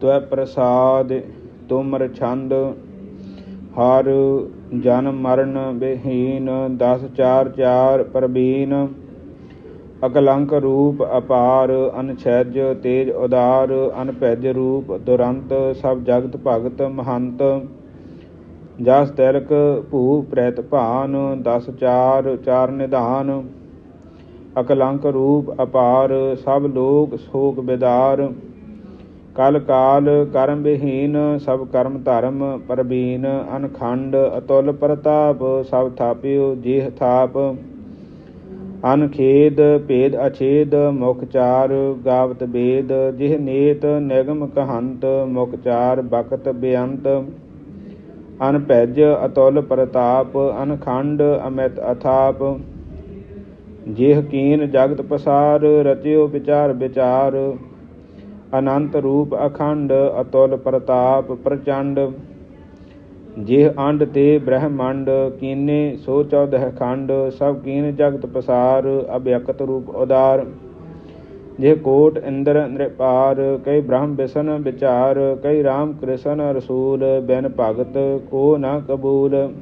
ਤਵੈ ਪ੍ਰਸਾਦ ਤੁਮਰ ਛੰਦ, ਹਰ ਜਨਮ ਮਰਨ ਬਿਹੀਨ ਦਸ ਚਾਰ ਚਾਰ ਪ੍ਰਬੀਨ, ਅਕਲੰਕ ਰੂਪ ਅਪਾਰ, ਅਨਛਜ ਤੇਜ ਉਦਾਰ, ਅਨਭਜ ਰੂਪ ਦੁਰੰਤ, ਸਭ ਜਗਤ ਭਗਤ ਮਹੰਤ, ਜਸ ਤਿਲਕ ਭੂ ਪ੍ਰੇਤ ਭਾਨ, ਦਸ ਚਾਰ ਚਾਰ ਨਿਧਾਨ, ਅਕਲੰਕ ਰੂਪ ਅਪਾਰ, ਸਭ ਲੋਕ ਸੋਕ ਬਿਦਾਰ ਕਲ ਕਾਲ ਕਰਮ ਵਿਹੀਨ, ਸਭ ਕਰਮ ਧਰਮ ਪਰਬੀਨ, ਅਨਖੰਡ ਅਤੁਲ ਪ੍ਰਤਾਪ, ਸਭ ਥਾਪਿਓ ਜਿਹ ਥਾਪ। ਅਨਖੇਦ ਭੇਦ ਅਛੇਦ, ਮੁਖ ਚਾਰ ਗਾਵਤ ਬੇਦ, ਜਿਹ ਨੇਤ ਨਿਗਮ ਕਹੰਤ, ਮੁਖ ਚਾਰ ਬਖਤ ਬੇਅੰਤ। ਅਨਭਜ ਅਤੁਲ ਪ੍ਰਤਾਪ, ਅਨਖੰਡ ਅਮਿਤ ਅਥਾਪ। ਜਿਹ ਕੀਨ ਜਗਤ ਪਸਾਰ, ਰਚਿਓ ਵਿਚਾਰ ਵਿਚਾਰ। ਅਨੰਤ ਰੂਪ ਅਖੰਡ ਅਤੁਲ ਪ੍ਰਤਾਪ ਪ੍ਰਚੰਡ। ਜਿਹ ਅੰਡ ਤੇ ਬ੍ਰਹਮੰਡ, ਕੀਨੇ ਸੋ ਚੌਦਹ ਖੰਡ, ਸਭ ਕੀਨ ਜਗਤ ਪਸਾਰ, ਅਭਿਅਕਤ ਰੂਪ ਉਦਾਰ। ਜੇ ਕੋਟ ਇੰਦਰ ਨਿਰਪਾਰ, ਕਈ ਬ੍ਰਹਮ ਬਿਸ਼ਨ ਵਿਚਾਰ, ਕਈ ਰਾਮ ਕ੍ਰਿਸ਼ਨ ਰਸੂਲ, ਬਿਨ ਭਗਤ ਕੋ ਨਾ ਕਬੂਲ।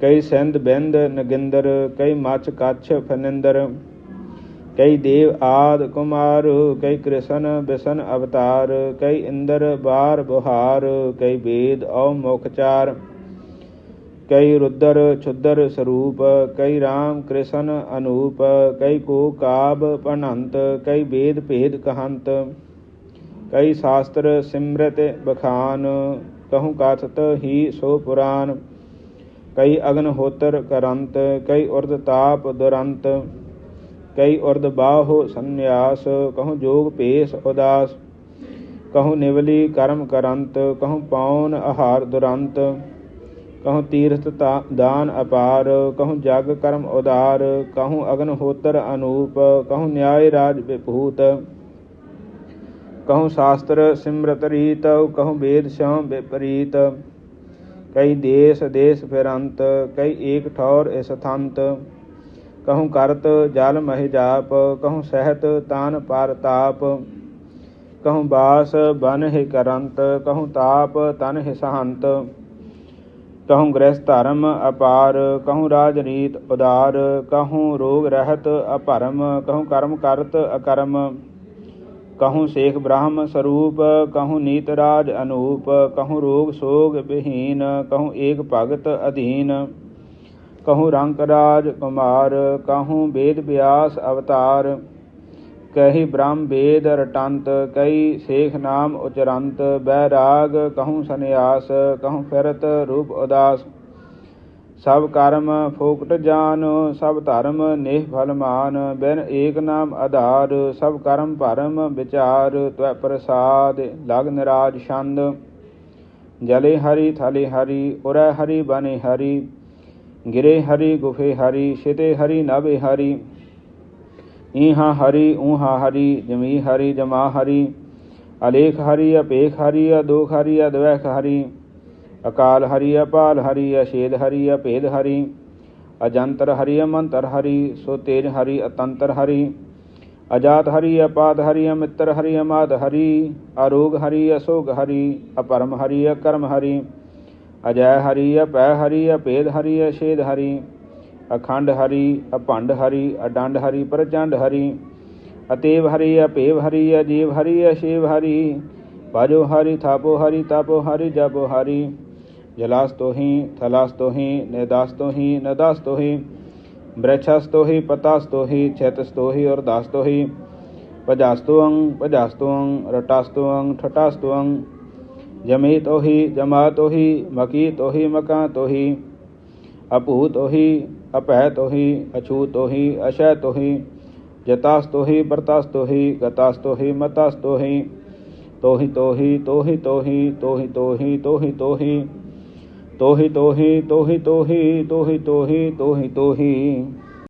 ਕਈ ਸਿੰਧ ਬਿੰਦ ਨਗਿੰਦਰ, ਕਈ ਮਛ ਕੱਛ ਫਨਿੰਦਰ। ਕਈ ਦੇਵ ਆਦ ਕੁਮਾਰ, ਕਈ ਕ੍ਰਿਸ਼ਨ ਬਿਸ਼ਨ ਅਵਤਾਰ, ਕਈ ਇੰਦਰ ਬਾਰ ਬੁਹਾਰ, ਕਈ ਵੇਦ ਔ ਮੁਖਚਾਰ ਕਈ ਰੁਦਰ ਛੁਦਰ ਸਰੂਪ, ਕਈ ਰਾਮ ਕ੍ਰਿਸ਼ਨ ਅਨੂਪ, ਕਈ ਕੋ ਕਾਬ ਪਨੰਤ ਕਈ ਵੇਦ ਭੇਦ ਕਹੰਤ, ਕਈ ਸ਼ਾਸਤਰ ਸਿਮਰਤ ਬਖਾਨ, ਕਹੂ ਕਥਤ ਹੀ ਸੋ ਪੁਰਾਨ, ਕਈ ਅਗਨ ਹੋਤਰ ਕਰੰਤ, ਕਈ ਉਰਦ ਤਾਪ ਦੁਰੰਤ ਕਈ ਉਰਦ ਬਾਹੋ ਸੰਨਿਆਸ, ਕਹੂੰ ਜੋਗ ਭੇਸ ਉਦਾਸ, ਕਹੂੰ ਨਿਵਲੀ ਕਰਮ ਕਰੰਤ, ਕਹੂੰ ਪੌਨ ਆਹਾਰ ਦੁਰੰਤ, ਕਹੂੰ ਤੀਰਥ ਦਾਨ ਅਪਾਰ, ਕਹੂੰ ਜਗ ਕਰਮ ਉਦਾਰ, ਕਹੂੰ ਅਗਨ ਹੋਤਰ ਅਨੂਪ, ਕਹੂੰ ਨਿਆਇ ਰਾਜ ਵਿਭੂਤ, ਕਹੂੰ ਸ਼ਾਸਤਰ ਸਿਮਰਤ ਰੀਤ, ਕਹੂੰ ਵੇਦ ਸ਼ਾਮ ਵਿਪਰੀਤ, ਕਈ ਦੇਸ ਦੇਸ ਫਿਰੰਤ, ਕਈ ਏਕ ਠੌਰ ਇਸ ਕਹੂੰ ਕਰਤ ਜਲ ਮਹਿ ਜਾਪ ਕਹੂੰ ਸਹਿਤ ਤਾਨ ਪਰ ਤਾਪ ਕਹੂੰ ਬਾਸ ਬਨ ਹੈ ਕਰੰਤ ਕਹੂੰ ਤਾਪ ਤਨ ਹੈ ਸਹੰਤ ਕਹੂੰ ਗ੍ਰਹਿ ਧਰਮ ਅਪਾਰ ਕਹੂੰ ਰਾਜ ਰੀਤ ਉਦਾਰ ਕਹੂੰ ਰੋਗ ਰਹਿਤ ਅਪਰਮ ਕਹੂੰ ਕਰਮ ਕਰਤ ਅਕਰਮ ਕਹੂੰ ਸੇਖ ਬ੍ਰਹਮ ਸਰੂਪ ਕਹੂੰ ਨੀਤ ਰਾਜ ਅਨੂਪ ਕਹੂੰ ਰੋਗ ਸੋਗ ਵਿਹੀਨ ਕਹੂੰ ਏਕ ਭਗਤ ਅਧੀਨ ਕਹੂੰ ਰੰਕ ਰਾਜ ਕੁਮਾਰ, ਕਹੂੰ ਵੇਦ ਵਿਆਸ ਅਵਤਾਰ। ਕਹੀ ਬ੍ਰਹਮ ਵੇਦ ਰਟੰਤ ਕਈ ਸੇਖ ਨਾਮ ਉਚਰੰਤ। ਬੈਰਾਗ ਕਹੂੰ ਸੰਨਿਆਸ, ਕਹੂੰ ਫਿਰਤ ਰੂਪ ਉਦਾਸ। ਸਭ ਕਰਮ ਫੋਕਟ ਜਾਨ, ਸਭ ਧਰਮ ਨੇਹ ਫਲਮਾਨ ਬਿਨ ਏਕ ਨਾਮ ਆਧਾਰ, ਸਭ ਕਰਮ ਭਰਮ ਵਿਚਾਰ। ਤਵੈ ਪ੍ਰਸਾਦ, ਲਗ ਨਿਰਾਜ ਛੰਦ। ਜਲੇ ਹਰੀ ਥਲੇ ਹਰੀ, ਉਰੈ ਹਰੀ ਬਨੇ ਹਰੀ। गिरे हरि गुफे हरि, शिते हरि नाभे हरि। ईहा हरि, ऊहा हरि, जमी हरि, जमा हरि। अलेख हरि, अपेख हरि, अदोख हरि, अद्वैख हरि। अकाल हरि, अपाल हरि, अशेद हरि अभेद हरि। अजंतर हरि, अमंतर हरि, सुतेज हरि, अतंतर हरि। अजात हरि, अपाद हरि, अमित्र हरि, अमाद हरि। अरोग हरि, अशोक हरि, अपरम हरि, अकर्म हरि। ਅਜੈ ਹਰੀ, ਅਪੈ ਹਰੀ ਅਭੇਦ ਹਰੀ ਅਸ਼ੇਦ ਹਰੀ, ਅਖੰਡ ਹਰੀ, ਅਭੰਡ ਹਰੀ, ਅਡੰਡ ਹਰੀ, ਪ੍ਰਚੰਡ ਹਰੀ, ਅਤੇਵ ਹਰੀ, ਅਪੇਵ ਹਰੀ, ਅਜੀਵ ਹਰੀ, ਅਸ਼ੇਵ ਹਰੀ ਭਜੋ ਹਰੀ, ਥਾਪੋ ਹਰੀ, ਤਾਪੋ ਹਰੀ, ਜਪੋ ਹਰੀ ਜਲਾਸਤੋ ਹੀ ਥਲਾਸਤੋ ਹੀ ਨਿਦਾਸਤੋ ਹੀ ਨਦਾਸਤੋ ਹੀ ਬ੍ਰਛਸਤੋ ਹੀ ਪਤਾਸਤੋ ਹੀ ਛੇਤਸਤੋ ਹੀ ਔਰ ਦਾਸਤੋ ਹੀ ਪਜਾਸਤੋ ਅੰਗ ਪਜਾਸਤੋ ਅੰਗ ਰਟਾਸਤੋ ਅੰਗ ਠਟਾਸਤੋ ਅੰਗ ਜਮੇ ਤੋ ਹੀ ਜਮਾ ਤੋ ਹੀ ਮਕੀ ਤੋ ਹੀ ਮਕਾ ਤੋ ਹੀ ਅਭੂ ਤੋ ਹੀ ਅਪਹਿ ਤੋ ਹੀ ਅਛੂ ਤੋ ਹੀ ਅਸ਼ੈ ਤੋ ਹੀ ਜਤਾਸ ਤੋ ਹੀ ਪਰਤਾਸ ਤੋ ਹੀ ਗਤਾਸ ਤੋ ਹੀ ਮਤਾਸ ਤੋ ਹੀ ਤੋਹੀ ਤੋਹੀ ਤੋਹੀ ਤੋਹੀ ਤੋਹੀ ਤੋਹੀ ਤੋਹੀ ਤੋਹੀ ਤੋਹੀ ਤੋਹੀ ਤੋਹੀ ਤੋਹੀ ਤੋਹੀ ਤੋਹੀ ਤੋਹੀ ਤੋਹੀ